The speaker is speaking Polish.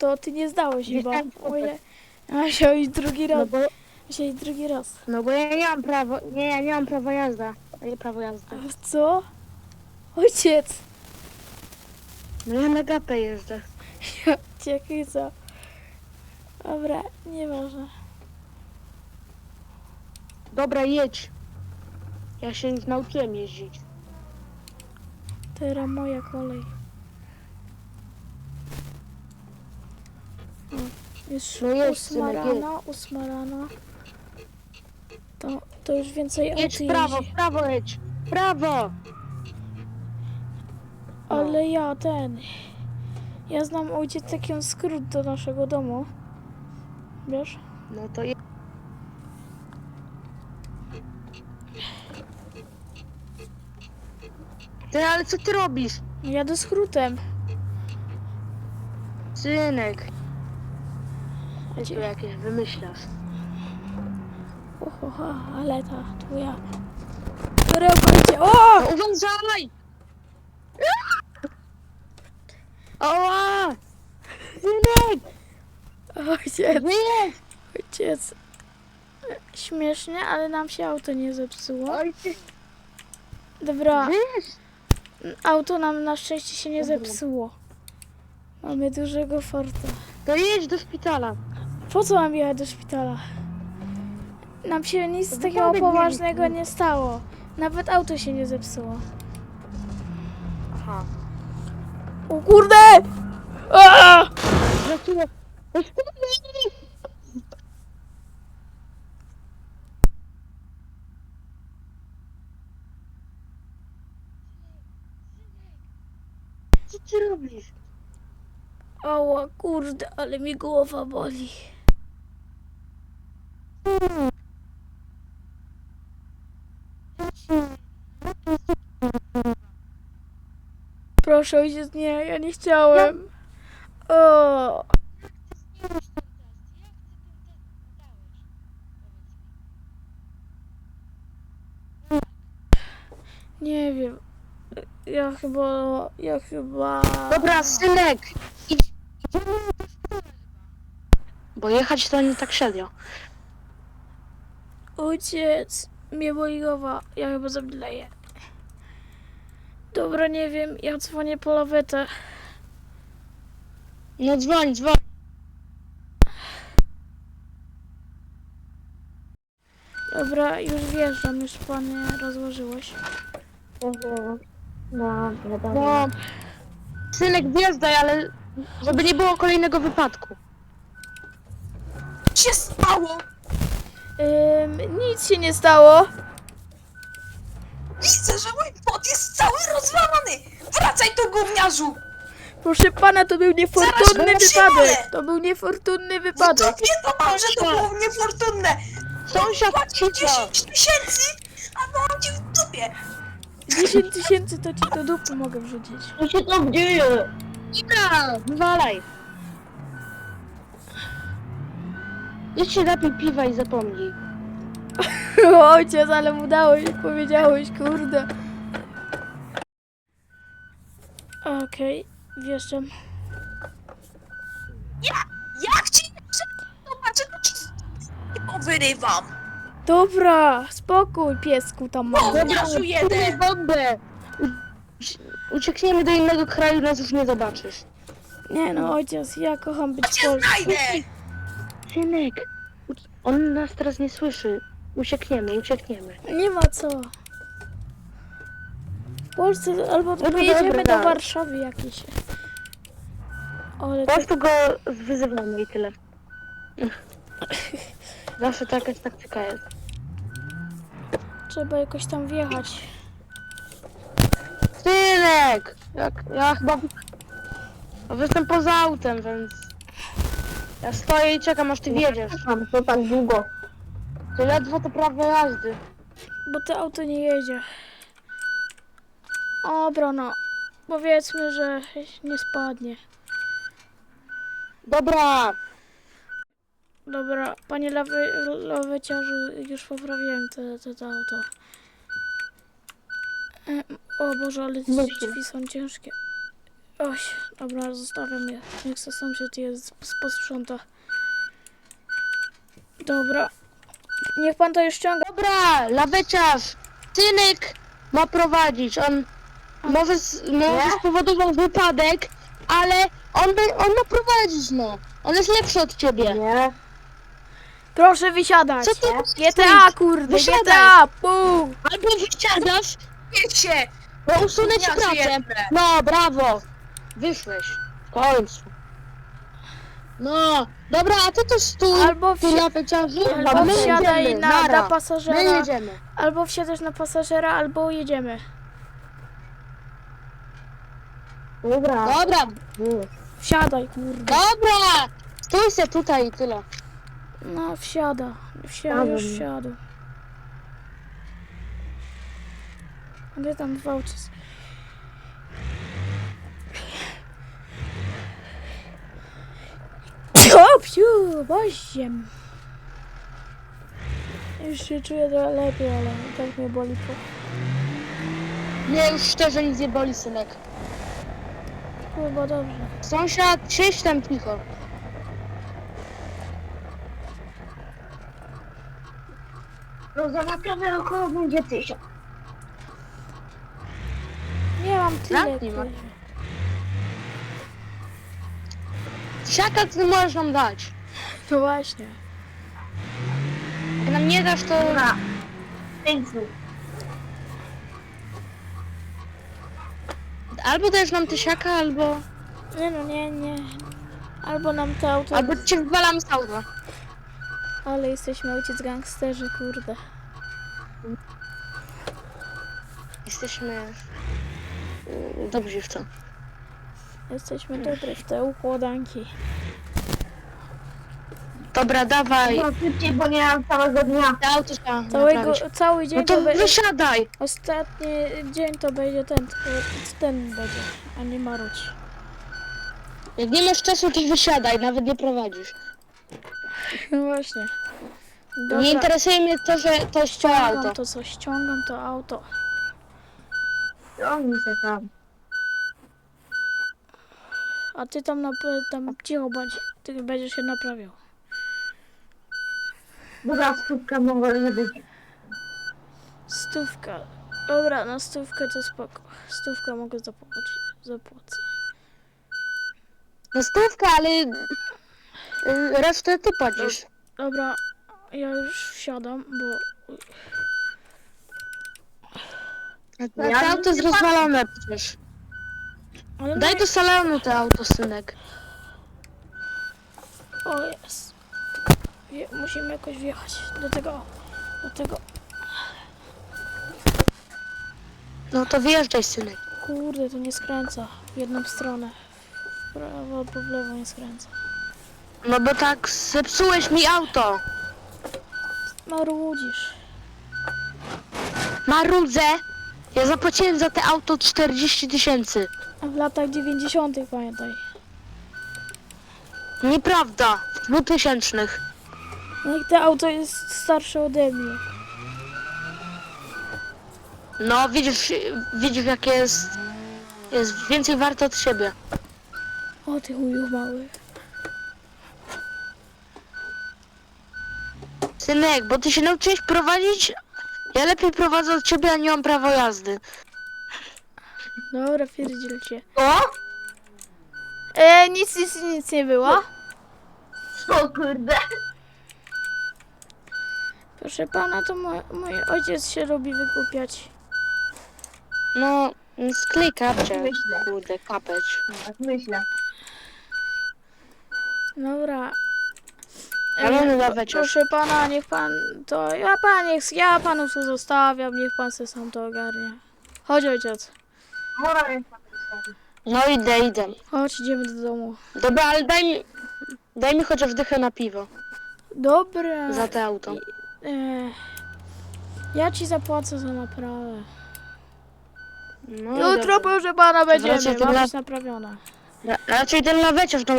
To ty nie zdałeś Nie chyba. zdałem. A musiał iść drugi No raz. bo, Musiał iść drugi raz. no bo ja nie mam prawa, nie, ja nie mam prawa jazdy. A nie prawo jazdy. A Co? Ojciec! No ja na gapę jeżdżę. Jakie co? Dobra, nieważne. Dobra, jedź. Ja się nauczyłem jeździć. Teraz moja kolej. Już No jedź, ósma synek, rano, ósma rano. To, to już więcej Jedź w prawo, w prawo jedź. W prawo. Ale ja ten. Ja znam ojciec taki skrót do naszego domu. Wiesz? No to jedź. Ty, ale co ty robisz? Jadę skrótem. Synek. Ty tu jakieś wymyślasz. Oho, ale ta twoja. Perełka idzie. O! Uważaj! Oła! Synek! Ojciec, Wyjedź! ojciec. Śmiesznie, ale nam się auto nie zepsuło. Ojciec! Dobra, Wyjedź! auto nam na szczęście się nie zepsuło. Mamy dużego farta. To jedź do szpitala. Po co mam jechać do szpitala? Nam się nic takiego poważnego nie stało. Nawet auto się nie zepsuło. Aha. O kurde! Aaa! Dlaczego? No Co ty robisz? Ała, kurde, ale mi głowa boli. Proszę, ojciec, nie, ja nie chciałem. O, nie wiem. Ja chyba, ja chyba... Dobra, synek! Idź. Bo jechać to nie tak średnio. Ojciec, mnie boli głowa, ja chyba zemdleję. Dobra, nie wiem, ja dzwonię po lawetę. No dzwoń, dzwoń. Dobra, już wjeżdżam, już panie rozłożyłeś. No, no. Synek, wjeżdżaj, ale żeby nie było kolejnego wypadku. się stało? Ym, nic się nie stało. Gówniarzu! Proszę pana, to był niefortunny Zaraz wypadek. To był niefortunny wypadek. dupie to mam, że to było niefortunne! Sąsiad krzyczał. 10 tysięcy, a mam cię w dupie! 10 tysięcy to ci do dupy mogę wrzucić. Co się tam dzieje? Ina, wywalaj. Jeszcze napij piwa i zapomnij. Ojciec, ale mu dałeś, powiedziałeś, kurde. Okej, wjeżdżam. Jak ci to ci z- wyrywam! Dobra, spokój, piesku tam mały. Gówniarzu jeden! bombę. U- Uciekniemy do innego kraju, nas już nie zobaczysz. Nie no, ojciec, ja kocham być Ja w cię Polsce. znajdę! Synek, u- on nas teraz nie słyszy. Uciekniemy, uciekniemy. Nie ma co. W Polsce albo Dobra, pojedziemy do Warszawy jakieś. Ale Po to, prostu go wyzywamy i tyle. Zawsze to jakaś taktyka jest. trzeba jakoś tam wjechać. Synek! Jak, ja chyba... No, Jestem poza autem, więc... Ja stoję i czekam, aż ty wjedziesz. Mam to tak długo. To ledwo to prawo jazdy. Bo to auto nie jedzie. Dobra, no. Powiedzmy, że nie spadnie. Dobra! Dobra, panie laweciarzu, już poprawiłem to, to, to auto. E, O Boże, ale te drzwi są ciężkie. Oś, dobra, zostawiam je. Niech se sąsiad je posprząta. Dobra. Niech pan to już ściąga. Dobra, laweciarz, synek ma prowadzić. On może, może spowodował wypadek, ale on, by, on ma prowadzić, no. On jest lepszy od ciebie. Nie. Proszę wysiadać. Co ty GTA, kurde, Wysiadaj. GTA, pum. Albo wysiadasz, Wiecie! bo usunę ci Ja pracę. No, brawo. Wyszłeś. W końcu. No, dobra, a ty to stój. Albo Ty wsi- laweciarzu. Albo my wsiadaj jedziemy, na, nara. na My pasażera. jedziemy. Albo wsiadasz na pasażera, albo jedziemy. Dobra. Dobra, Wsiadaj, kurde. dobra. Stój se tutaj i tyle. No, wsiada. Wsia, Wsiadam. już wsiadł. A ty tam w aucie. s- O, psiu, boździem. Już się czuję trochę lepiej, ale tak mnie boli po... Nie, już szczerze nic nie boli, synek. Chyba dobrze. Sąsiad, siedź tam cicho. No za naprawę około będzie tysiąc. Nie mam tyle. Zamknij, kurde. Siaka ty możesz nam dać. No właśnie. Jak nam nie dasz, to... Dobra. Pięknie. Albo dajesz nam tysiaka, albo... Nie no, nie, nie. Albo nam to auto... Albo cię wywalamy z auta. Ale jesteśmy ojciec gangsterzy, kurde. Jesteśmy... Dobrzy w to. Jesteśmy dobry w te układanki. Dobra, dawaj. No szybciej, bo nie mam całego dnia. Trzeba Całego, cały dzień No to, to będzie... wysiadaj. Ostatni dzień to będzie ten, ten będzie, a nie Maruć. Jak nie masz czasu, to wysiadaj, nawet nie prowadzisz. No właśnie. Nie Dobra, interesuje mnie to, że to ściągam auto. to co, ściągam to auto. Ciągnij się tam. A ty tam, na, tam cicho bądź, ty będziesz się naprawiał. Dobra, mogła nie być. Stówka. Dobra, na stówkę to spoko. Stówkę mogę zapłacić. Zapłacę. No stówka, ale... y, Resztę ty płacisz. Dobra, ja już wsiadam, bo Ja to auto jest rozwalone przecież. Ale Daj no, do salonu to auto, synek. O jest. Wie, musimy jakoś wjechać do tego. Do tego. No to wyjeżdżaj, synek. Kurde, to nie skręca w jedną stronę. W prawo albo w lewo nie skręca. No bo tak zepsułeś mi auto. Marudzisz. Marudzę. Ja zapłaciłem za te auto 40 tysięcy. A w latach 90. pamiętaj. Nieprawda. W 2000. No i to auto jest starsze ode mnie. No widzisz, widzisz jakie jest... Jest więcej warte od siebie. O ty chuju mały. Synek, bo ty się nauczyłeś prowadzić? Ja lepiej prowadzę od ciebie, a nie mam prawa jazdy. Dobra, pierdziel cię. O! E, nic, nic, nic nie było. O kurde. Proszę pana, to mój, mój ojciec się lubi wygłupiać. No, sklej kapcie. Myślę. Kurde, kapeć. Tak myślę. Dobra. Ale laweciarz. proszę pana, niech pan to. Ja pan niech, ja panu tu zostawiam, niech pan se sam to ogarnie. Chodź ojciec. Mora jest No idę, idę. Chodź, idziemy do domu. Dobra, ale daj mi... Daj mi chociaż dychę na piwo. Dobra. Za te auto. E, ja ci zapłacę za naprawę. No i Jutro proszę pana będzie Wracaj ma do la- być naprawiona. Ra- Raczej ten laweciarz nam